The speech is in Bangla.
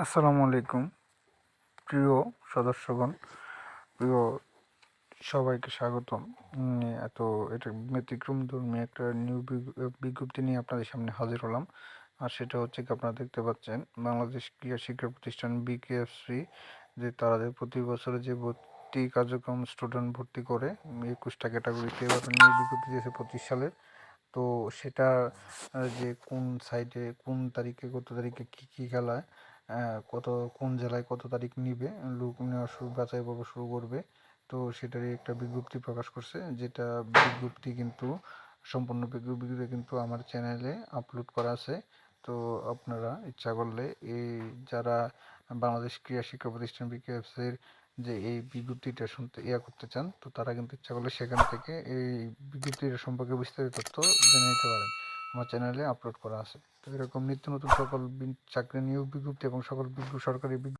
আসসালামু আলাইকুম। প্রিয় সদস্যগণ, প্রিয় সবাইকে স্বাগতম। এত, এটা ব্যতিক্রম ধর্মী একটা নিউ বিজ্ঞপ্তি নিয়ে আপনাদের সামনে হাজির হলাম। আর সেটা হচ্ছে কি, আপনারা দেখতে পাচ্ছেন, বাংলাদেশ ক্রীড়া শিক্ষা প্রতিষ্ঠান বিকেএফসি, যে তাদের প্রতি বছরে যে ভর্তি কার্যক্রম স্টুডেন্ট ভর্তি করে, একুশটা ক্যাটাগরিতে এবার নিউ বিজ্ঞপ্তি দিয়েছে পঁচিশ সালের। তো সেটা যে কোন সাইডে কোন তারিখে, কত তারিখে কী কী খেলায় কত, কোন জেলায় কত তারিখ নিবে, লোক নেওয়া শুরু বাছাই পর্ব শুরু করবে। তো সেটারই একটা বিজ্ঞপ্তি প্রকাশ করছে, যেটা বিজ্ঞপ্তি কিন্তু, সম্পূর্ণ বিজ্ঞপ্তি কিন্তু আমার চ্যানেলে আপলোড করা আছে। তো আপনারা ইচ্ছা করলে এই যারা বাংলাদেশ ক্রীড়া শিক্ষা প্রতিষ্ঠান বিকেএফসির যে এই বিজ্ঞপ্তিটা শুনতে, ইয়া করতে চান, তো তারা কিন্তু ইচ্ছা করলে সেখান থেকে এই বিজ্ঞপ্তিটা সম্পর্কে বিস্তারিত তথ্য জেনে নিতে পারেন। আমার চ্যানেলে আপলোড করা আছে। তো এরকম নিত্য নতুন সকল চাকরি নিয়োগ বিজ্ঞপ্তি এবং সকল সরকারি বিজ্ঞপ্তি